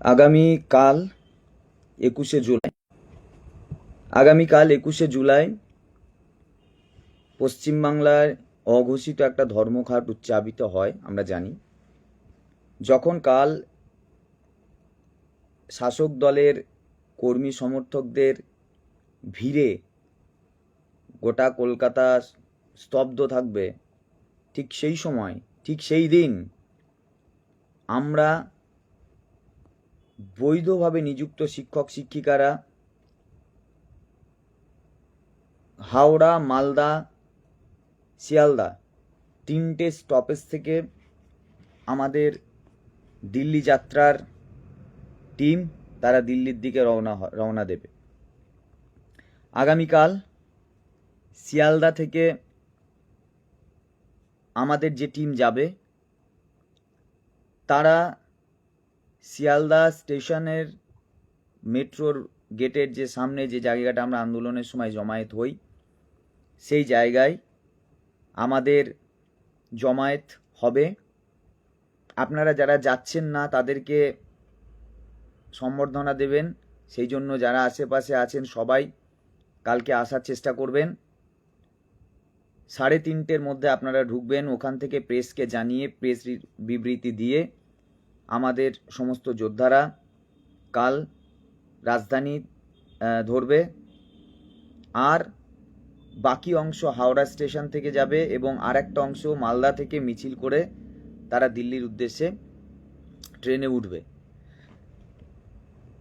আগামীকাল একুশে জুলাই। আগামীকাল একুশে জুলাই পশ্চিমবাংলায় অঘোষিত একটা ধর্মঘট উচ্চাবিত হয়, আমরা জানি। যখন কাল শাসক দলের কর্মী সমর্থকদের ভিড়ে গোটা কলকাতা স্তব্ধ থাকবে, ঠিক সেই সময়, ঠিক সেই দিন আমরা বৈধভাবে নিযুক্ত শিক্ষক, শিক্ষিকারা হাওড়া, মালদা, শিয়ালদা তিনটে স্টপেজ থেকে আমাদের দিল্লি যাত্রার টিম তারা দিল্লির দিকে রওনা রওনা দেবে। আগামীকাল শিয়ালদা থেকে আমাদের যে টিম যাবে, তারা শিয়ালদা স্টেশনের মেট্রোর গেটের যে সামনে যে জায়গাটা আমরা আন্দোলনের সময় জমায়েত হই, সেই জায়গায় আমাদের জমায়েত হবে। আপনারা যারা যাচ্ছেন না, তাদেরকে সম্বর্ধনা দেবেন। সেই জন্য যারা আশেপাশে আছেন সবাই কালকে আসার চেষ্টা করবেন। সাড়ে তিনটের মধ্যে আপনারা ঢুকবেন, ওখান থেকে প্রেসকে জানিয়ে প্রেস বিবৃতি দিয়ে আমাদের সমস্ত যোদ্ধারা কাল রাজধানী ধরবে। আর বাকি অংশ হাওড়া স্টেশন থেকে যাবে এবং আর একটা অংশ মালদা থেকে মিছিল করে তারা দিল্লির উদ্দেশ্যে ট্রেনে উঠবে।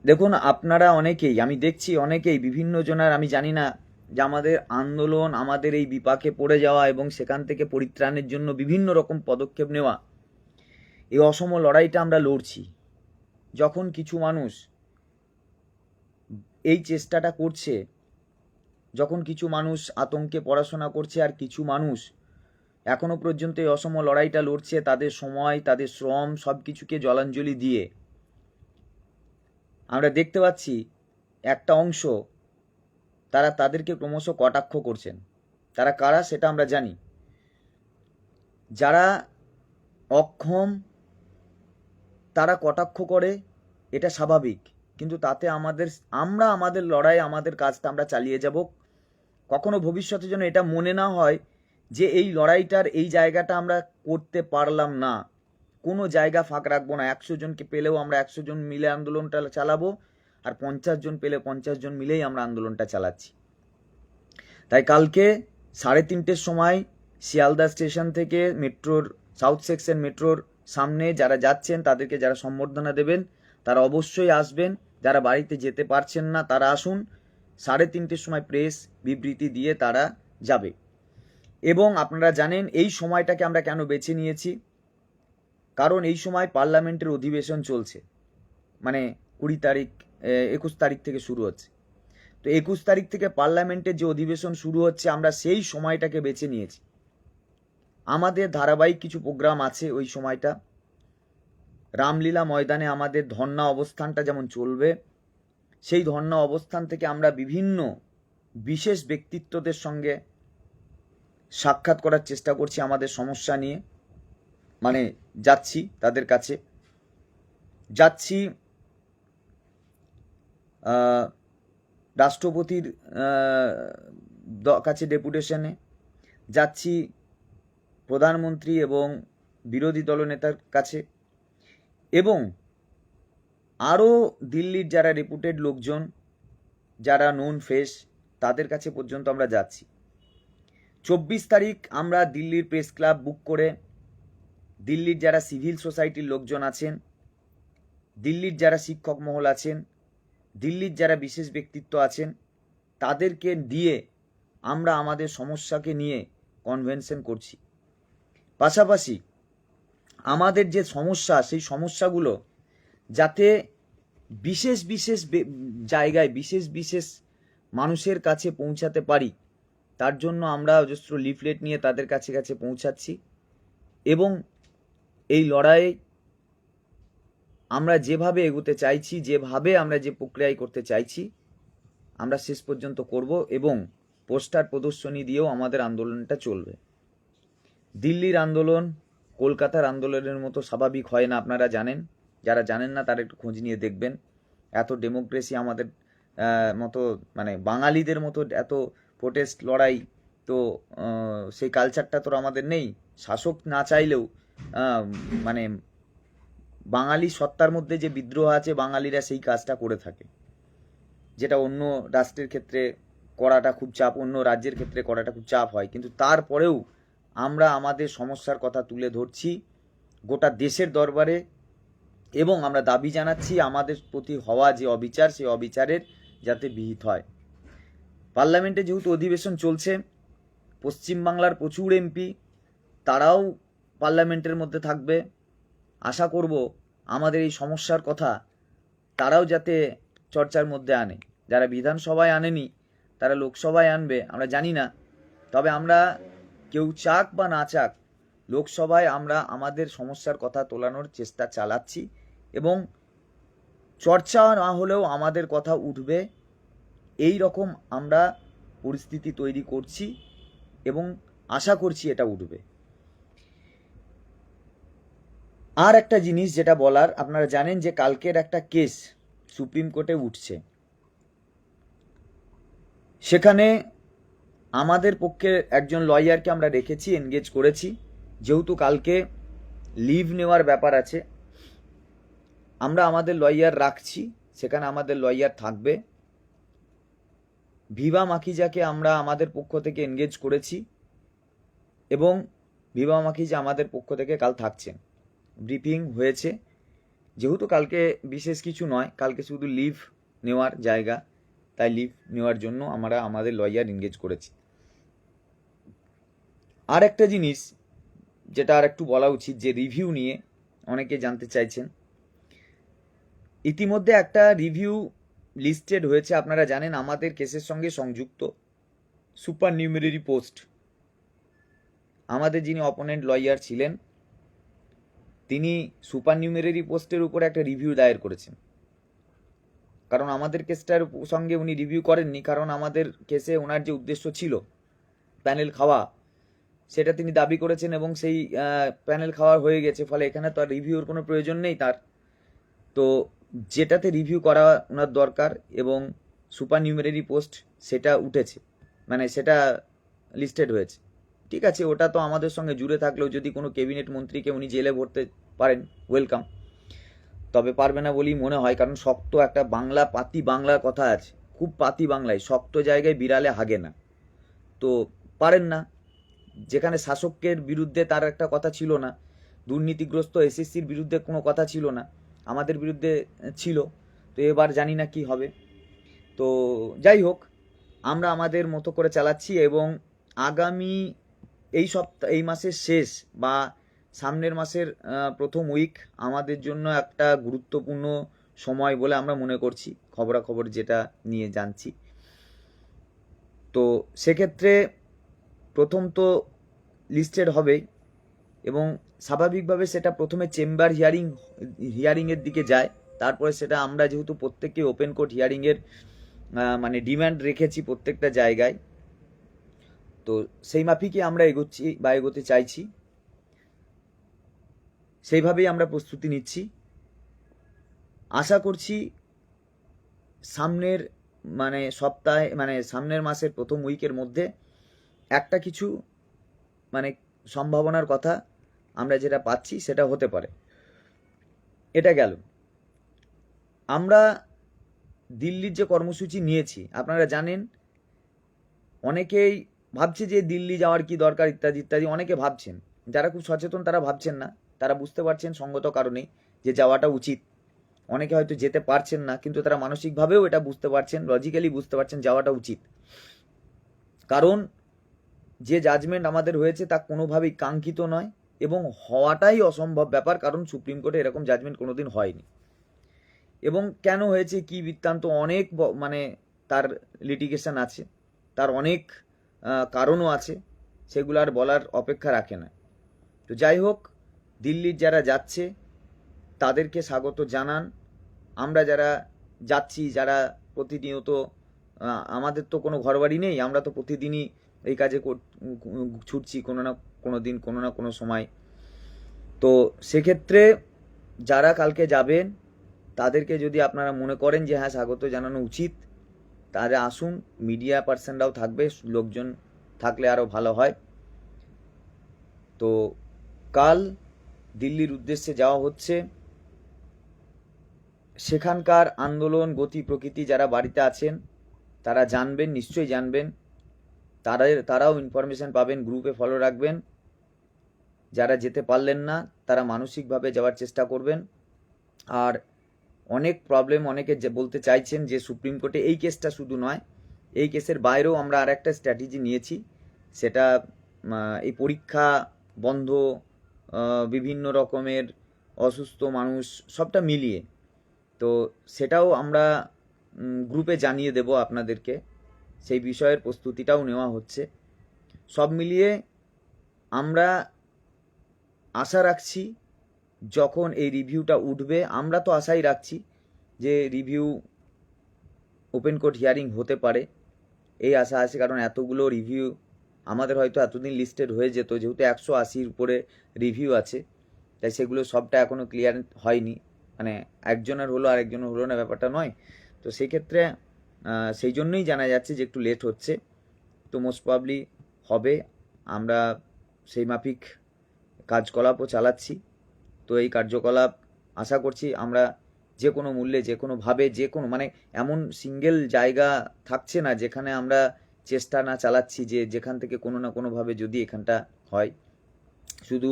দেখুন, আপনারা অনেকেই, আমি দেখছি অনেকেই, বিভিন্ন জনের, আমি জানি না যে আমাদের আন্দোলন, আমাদের এই বিপাকে পড়ে যাওয়া এবং সেখান থেকে পরিত্রাণের জন্য বিভিন্ন রকম পদক্ষেপ নেওয়া এই অসম লড়াইটা আমরা লড়ছি। যখন কিছু মানুষ এই চেষ্টাটা করছে, যখন কিছু মানুষ আতঙ্কে পড়াশোনা করছে আর কিছু মানুষ এখনও পর্যন্ত এই অসম লড়াইটা লড়ছে, তাদের সময়, তাদের শ্রম সব কিছুকে জলাঞ্জলি দিয়ে, আমরা দেখতে পাচ্ছি একটা অংশ তারা তাদেরকে ক্রমশ কটাক্ষ করছেন। তারা কারা সেটা আমরা জানি। যারা অক্ষম তারা কটাক্ষ করে, এটা স্বাভাবিক। কিন্তু তাতে আমাদের, আমরা আমাদের লড়াই, আমাদের কাজটা আমরা চালিয়ে যাব। কখনো ভবিষ্যতে যেন এটা মনে না হয় যে এই লড়াইটার, এই জায়গাটা আমরা করতে পারলাম না। কোনো জায়গা ফাঁক রাখব না। একশো জনকে পেলেও আমরা একশো জন মিলে আন্দোলনটা চালাবো আর পঞ্চাশ জন পেলে পঞ্চাশ জন মিলেই আমরা আন্দোলনটা চালাচ্ছি। তাই কালকে সাড়ে তিনটের সময় শিয়ালদা স্টেশন থেকে মেট্রোর, সাউথ সেকশন মেট্রোর সামনে যারা যাচ্ছেন, তাদেরকে যারা সম্বর্ধনা দেবেন, তারা অবশ্যই আসবেন। যারা বাড়িতে যেতে পারছেন না, তারা আসুন। সাড়ে তিনটের সময় প্রেস বিবৃতি দিয়ে তারা যাবে। এবং আপনারা জানেন, এই সময়টাকে আমরা কেন বেছে নিয়েছি? কারণ এই সময় পার্লামেন্টের অধিবেশন চলছে। মানে কুড়ি তারিখ একুশ তারিখ থেকে শুরু হচ্ছে। তো একুশ তারিখ থেকে পার্লামেন্টের যে অধিবেশন শুরু হচ্ছে, আমরা সেই সময়টাকে বেছে নিয়েছি। আমাদের ধারাবাহিক কিছু প্রোগ্রাম আছে ওই সময়টা। রামলীলা ময়দানে আমাদের ধর্ণা অবস্থানটা যেমন চলবে, সেই ধর্ণা অবস্থান থেকে আমরা বিভিন্ন বিশেষ ব্যক্তিত্বদের সঙ্গে সাক্ষাৎ করার চেষ্টা করছি আমাদের সমস্যা নিয়ে। মানে যাচ্ছি তাদের কাছে। যাচ্ছি রাষ্ট্রপতির কাছে ডেপুটেশনে। যাচ্ছি প্রধানমন্ত্রী এবং বিরোধী দলনেতার কাছে। এবং আরও দিল্লির যারা রেপুটেড লোকজন, যারা নোন ফেস তাদের কাছে পর্যন্ত আমরা যাচ্ছি। চব্বিশ তারিখ আমরা দিল্লির প্রেস ক্লাব বুক করে দিল্লির যারা সিভিল সোসাইটির লোকজন আছেন, দিল্লির যারা শিক্ষক মহল আছেন, দিল্লির যারা বিশেষ ব্যক্তিত্ব আছেন, তাদেরকে দিয়ে আমরা আমাদের সমস্যাকে নিয়ে কনভেনশন করছি। পাশাপাশি আমাদের যে সমস্যা, সেই সমস্যাগুলো যাতে বিশেষ বিশেষ জায়গায় বিশেষ বিশেষ মানুষের কাছে পৌঁছাতে পারি, তার জন্য আমরা অজস্র লিফলেট নিয়ে তাদের কাছে কাছে পৌঁছাচ্ছি। এবং এই লড়াই আমরা যেভাবে এগোতে চাইছি, যেভাবে আমরা যে প্রক্রিয়ায় করতে চাইছি, আমরা শেষ পর্যন্ত করব এবং পোস্টার প্রদর্শনী দিয়েও আমাদের আন্দোলনটা চলবে। দিল্লির আন্দোলন কলকাতার আন্দোলনের মতো স্বাভাবিক হয় না, আপনারা জানেন। যারা জানেন না, তারা একটু খোঁজ নিয়ে দেখবেন। এত ডেমোক্রেসি আমাদের মতো মানে বাঙালিদের মতো এত প্রোটেস্ট লড়াই, তো সেই কালচারটা তো আমাদের নেই। শাসক না চাইলেও মানে বাঙালি সত্তার মধ্যে যে বিদ্রোহ আছে, বাঙালিরা সেই কাজটা করে থাকে। যেটা অন্য রাষ্ট্রের ক্ষেত্রে করাটা খুব চাপ, অন্য রাজ্যের ক্ষেত্রে করাটা খুব চাপ হয়। কিন্তু তারপরেও আমরা আমাদের সমস্যার কথা তুলে ধরছি গোটা দেশের দরবারে এবং আমরা দাবি জানাচ্ছি আমাদের প্রতি হওয়া যে অবিচার, সেই অবিচারের যাতে বিহিত হয়। পার্লামেন্টে যেহেতু অধিবেশন চলছে, পশ্চিমবাংলার প্রচুর এমপি, তারাও পার্লামেন্টের মধ্যে থাকবে। আশা করব আমাদের এই সমস্যার কথা তারাও যাতে চর্চার মধ্যে আনে। যারা বিধানসভায় আনেনি, তারা লোকসভায় আনবে, আমরা জানি না। তবে আমরা কেউ চাক বা না চাক, লোকসভায় আমরা আমাদের সমস্যার কথা তোলানোর চেষ্টা চালাচ্ছি এবং চর্চা না হলেও আমাদের কথা উঠবে। এই রকম আমরা পরিস্থিতি তৈরি করছি এবং আশা করছি এটা উঠবে। আর একটা জিনিস যেটা বলার, আপনারা জানেন যে কালকের একটা কেস সুপ্রিম কোর্টে উঠছে। সেখানে আমাদের পক্ষে একজন লয়ারকে আমরা রেখেছি এনগেজ করেছি। যেহেতু কালকে লিভ নেওয়ার ব্যাপার আছে, আমরা আমাদের লয়ার রাখছি, সেখানে আমাদের লয়ার থাকবে। ভিভা মাখিজাকে আমরা আমাদের পক্ষ থেকে এনগেজ করেছি এবং ভিভা মাখিজা আমাদের পক্ষ থেকে কাল থাকছেন। ব্রিফিং হয়েছে। যেহেতু কালকে বিশেষ কিছু নয়, কালকে শুধু লিভ নেওয়ার জায়গা, তাই লিভ নেওয়ার জন্য আমরা আমাদের লয়ার এনগেজ করেছি। আর একটা জিনিস যেটা আর একটু বলা উচিত, যে রিভিউ নিয়ে অনেকে জানতে চাইছেন। ইতিমধ্যে একটা রিভিউ লিস্টেড হয়েছে, আপনারা জানেন আমাদের কেসের সঙ্গে সংযুক্ত। সুপার নিউমেরারি পোস্ট আমাদের যিনি অপোনেন্ট লয়ার ছিলেন, তিনি সুপার নিউমেরারি পোস্টের উপরে একটা রিভিউ দায়ের করেছেন। কারণ আমাদের কেসটার সঙ্গে উনি রিভিউ করেননি, কারণ আমাদের কেসে ওনার যে উদ্দেশ্য ছিল প্যানেল খাওয়া সেটা তিনি দাবি করেছেন এবং সেই প্যানেল খাওয়া হয়ে গেছে, ফলে এখানে তো আর রিভিউর কোনো প্রয়োজন নেই তার। তো যেটাতে রিভিউ করা ওনার দরকার এবং সুপার নিউমেরারি পোস্ট সেটা উঠেছে মানে সেটা লিস্টেড হয়েছে। ঠিক আছে, ওটা তো আমাদের সঙ্গে জুড়ে থাকলেও যদি কোনো ক্যাবিনেট মন্ত্রীকে উনি জেলে ভরতে পারেন ওয়েলকাম তবে পারবে না বলেই মনে হয়, কারণ শক্ত একটা বাংলা, পাতি বাংলার কথা আছে। খুব পাতি বাংলায়, শক্ত জায়গায় বিড়ালে হাগে না। তো পারেন না যেখানে শাসকের বিরুদ্ধে তার একটা কথা ছিল না, দুর্নীতিগ্রস্ত এসএসসির বিরুদ্ধে কোনো কথা ছিল না, আমাদের বিরুদ্ধে ছিল, তো এবার জানি না কি হবে। তো যাই হোক, আমরা আমাদের মতো করে চালাচ্ছি এবং আগামী এই সপ্তাহ, এই মাসের শেষ বা সামনের মাসের প্রথম উইক আমাদের জন্য একটা গুরুত্বপূর্ণ সময় বলে আমরা মনে করছি, খবরাখবর যেটা নিয়ে জানছি। তো সেক্ষেত্রে প্রথম তো লিস্টেড হবেই এবং স্বাভাবিকভাবে সেটা প্রথমে চেম্বার হিয়ারিং হিয়ারিংয়ের দিকে যায়। তারপরে সেটা আমরা যেহেতু প্রত্যেককে ওপেন কোর্ট হিয়ারিংয়ের মানে ডিমান্ড রেখেছি প্রত্যেকটা জায়গায়। তো সেই মাফিকই আমরা এগোচ্ছি বা এগোতে চাইছি। সেইভাবেই আমরা প্রস্তুতি নিচ্ছি। আশা করছি সামনের মানে সপ্তাহে মানে সামনের মাসের প্রথম উইকের মধ্যে একটা কিছু মানে সম্ভাবনার কথা আমরা যেটা পাচ্ছি সেটা হতে পারে। এটা গেল। আমরা দিল্লির যে কর্মসূচি নিয়েছি, আপনারা জানেন, অনেকেই ভাবছে যে দিল্লি যাওয়ার কি দরকার ইত্যাদি ইত্যাদি, অনেকে ভাবছেন। যারা খুব সচেতন তারা ভাবছেন না। তারা বুঝতে পারছেন সঙ্গত কারণে যে যাওয়াটা উচিত। অনেকে হয়তো যেতে পারছেন না, কিন্তু তারা মানসিকভাবেও এটা বুঝতে পারছেন লজিক্যালি বুঝতে পারছেন যাওয়াটা উচিত। কারণ যে জাজমেন্ট আমাদের হয়েছে তা কোনোভাবেই কাঙ্ক্ষিত নয় এবং হওয়াটাই অসম্ভব ব্যাপার, কারণ সুপ্রিম কোর্টে এরকম জাজমেন্ট কোনোদিন হয়নি। এবং কেন হয়েছে, কি বৃত্তান্ত, অনেক মানে তার লিটিগেশন আছে, তার অনেক কারণও আছে, সেগুলো আর বলার অপেক্ষা রাখে না। তো যাই হোক, দিল্লির যারা যাচ্ছে, তাদেরকে স্বাগত জানান। আমরা যারা যাচ্ছি, যারা প্রতিনিয়ত আমাদের তো কোনো ঘরবাড়ি নেই, আমরা তো প্রতিদিনই এই কাজে ছুটছি কোনো না কোনো দিন, কোনো না কোনো সময়। তো সেক্ষেত্রে যারা কালকে যাবেন, তাদেরকে যদি আপনারা মনে করেন যে হ্যাঁ স্বাগত জানানো উচিত, তাহলে আসুন মিডিয়া পার্সনরাও থাকবে, লোকজন থাকলে আরও ভালো হয়। তো কাল দিল্লির উদ্দেশ্যে যাওয়া হচ্ছে। সেখানকার আন্দোলন, গতি, প্রকৃতি যারা বাড়িতে আছেন, তারা জানবেন, নিশ্চয়ই জানবেন। তারা তারাও ইনফরমেশন পাবেন গ্রুপে ফলো রাখবেন। যারা যেতে পারলেন না, তারা মানসিকভাবে যাওয়ার চেষ্টা করবেন। আর অনেক প্রবলেম অনেকে যে বলতে চাইছেন যে সুপ্রিম কোর্টে এই কেসটা শুধু নয়, এই কেসের বাইরেও আমরা আর একটা স্ট্র্যাটেজি নিয়েছি। সেটা এই পরীক্ষা বন্ধ বিভিন্ন রকমের অসুস্থ মানুষ, সবটা মিলিয়ে। তো সেটাও আমরা গ্রুপে জানিয়ে দেব আপনাদেরকে। সেই বিষয়ের প্রস্তুতিটাও নেওয়া হচ্ছে। সব মিলিয়ে আমরা আশা রাখছি যখন এই রিভিউটা উঠবে, আমরা তো আশাই রাখছি যে রিভিউ ওপেন কোর্ট হিয়ারিং হতে পারে। এই আশা আছে কারণ এতগুলো রিভিউ আমাদের হয়তো এতদিন লিস্টেড হয়ে যেত, যেহেতু একশো আশির উপরে রিভিউ আছে, তাই সেগুলো সবটা এখনও ক্লিয়ার হয়নি। মানে একজনের হলো আরেকজনের হলো না, ব্যাপারটা নয়। তো সেক্ষেত্রে সেই জন্যই জানা যাচ্ছে যে একটু লেট হচ্ছে। তো মোস্ট প্রবলি হবে। আমরা সেই মাফিক কার্যকলাপও চালাচ্ছি। তো এই কার্যকলাপ আশা করছি আমরা যে কোনো মূল্যে, যে কোনোভাবে যে কোনো মানে এমন সিঙ্গেল জায়গা থাকছে না যেখানে আমরা চেষ্টা না চালাচ্ছি যে যেখান থেকে কোনো না কোনোভাবে যদি এখানটা হয়। শুধু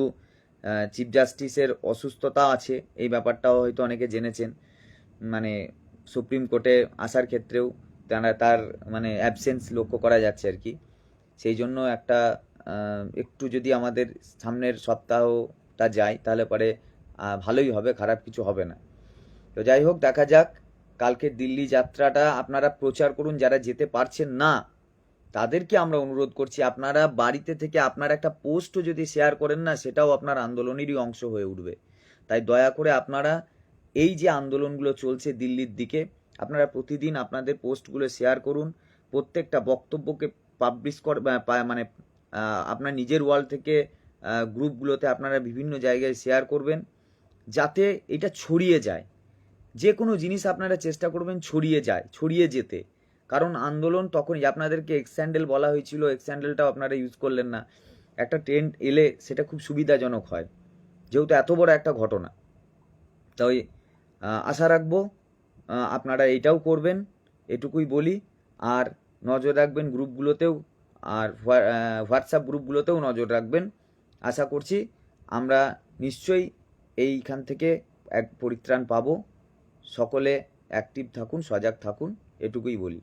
চিফ জাস্টিসের অসুস্থতা আছে, এই ব্যাপারটাও হয়তো অনেকে জেনেছেন। মানে সুপ্রিম কোর্টে আসার ক্ষেত্রেও তারা তার মানে অ্যাবসেন্স লক্ষ্য করা যাচ্ছে আর কি। সেই জন্য একটা একটু যদি আমাদের সামনের সপ্তাহটা যায়, তাহলে পরে ভালোই হবে, খারাপ কিছু হবে না। তো যাই হোক, দেখা যাক, কালকে দিল্লি যাত্রাটা আপনারা প্রচার করুন, যারা যেতে পারছেন না, তাদেরকে আমরা অনুরোধ করছি, আপনারা বাড়িতে থেকে আপনার একটা পোস্টও যদি শেয়ার করেন না, সেটাও আপনার আন্দোলনেরই অংশ হয়ে উঠবে। তাই দয়া করে আপনারা এই যে আন্দোলনগুলো চলছে দিল্লির দিকে, আপনারা প্রতিদিন আপনাদের পোস্টগুলো শেয়ার করুন। প্রত্যেকটা বক্তব্যকে পাবলিশ কর মানে আপনার নিজের ওয়াল থেকে গ্রুপগুলোতে আপনারা বিভিন্ন জায়গায় শেয়ার করবেন, যাতে এটা ছড়িয়ে যায়। যে কোনো জিনিস আপনারা চেষ্টা করবেন ছড়িয়ে যায়, ছড়িয়ে যেতে। কারণ আন্দোলন তখনই আপনাদেরকে এক্স স্যান্ডেল বলা হয়েছিল এক্স স্যান্ডেলটাও আপনারা ইউজ করলেন না। একটা ট্রেন্ড এলে সেটা খুব সুবিধাজনক হয়। যেহেতু এত বড় একটা ঘটনা। তাই আশা রাখব আপনারা এটাও করবেন, এটুকুই বলি। আর নজর রাখবেন গ্রুপগুলোতেও, আর হোয়া- হোয়াটসঅ্যাপ গ্রুপগুলোতেও নজর রাখবেন। আশা করছি আমরা নিশ্চয়ই এইখান থেকে এক পরিত্রাণ পাবো। সকলে অ্যাক্টিভ থাকুন, সজাগ থাকুন, এটুকুই বলি।